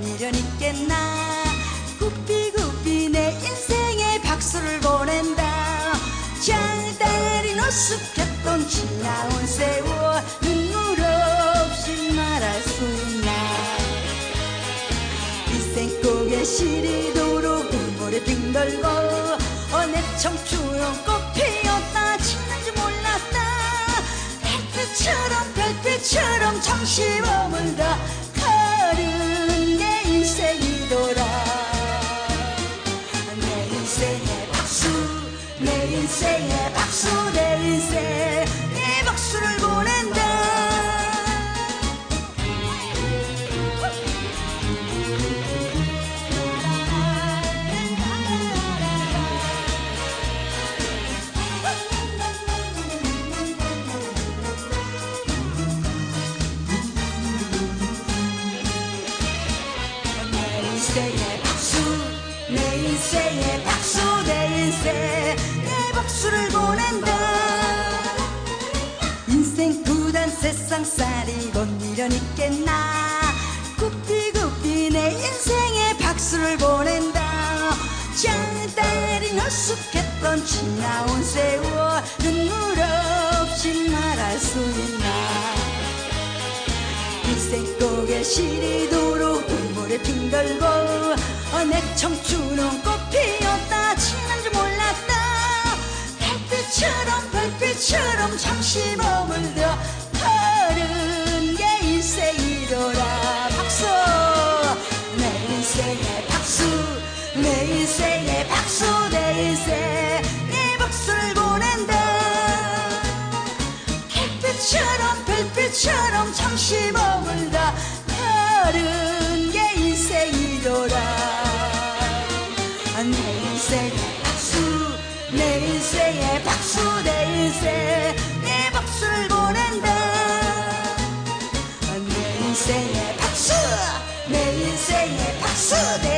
미련 있겠나? 구피구피 내 인생에 박수를 보낸다. 장다리 노숙했던 지나온 세월 눈물 없이 말할 수 있나? 고개 시리도록 눈물에 빙돌고 어 내 청춘은 꽃 피었다. 지는지 몰랐다. 별빛처럼 별빛처럼 잠시 머물다 인생의 박수 내 인생의 박수 내 인생 내 박수를 보낸다. 인생 구단 세상 살이 곧 미련 있겠나? 구피구피 내 인생의 박수를 보낸다. 장다리 노숙했던 지나온 세월 눈물 없이 말할 수 있나? 인생 고개 시리도록 눈물에 핑들고 어 내 청춘은 꽃 피었다. 지난 줄 몰랐다. 별빛처럼 별빛처럼 잠시 머 인생 박수 내 인생에 박수 내 인생에 내 박수를 보낸다. 내 인생에 박수 내 인생에 박수 내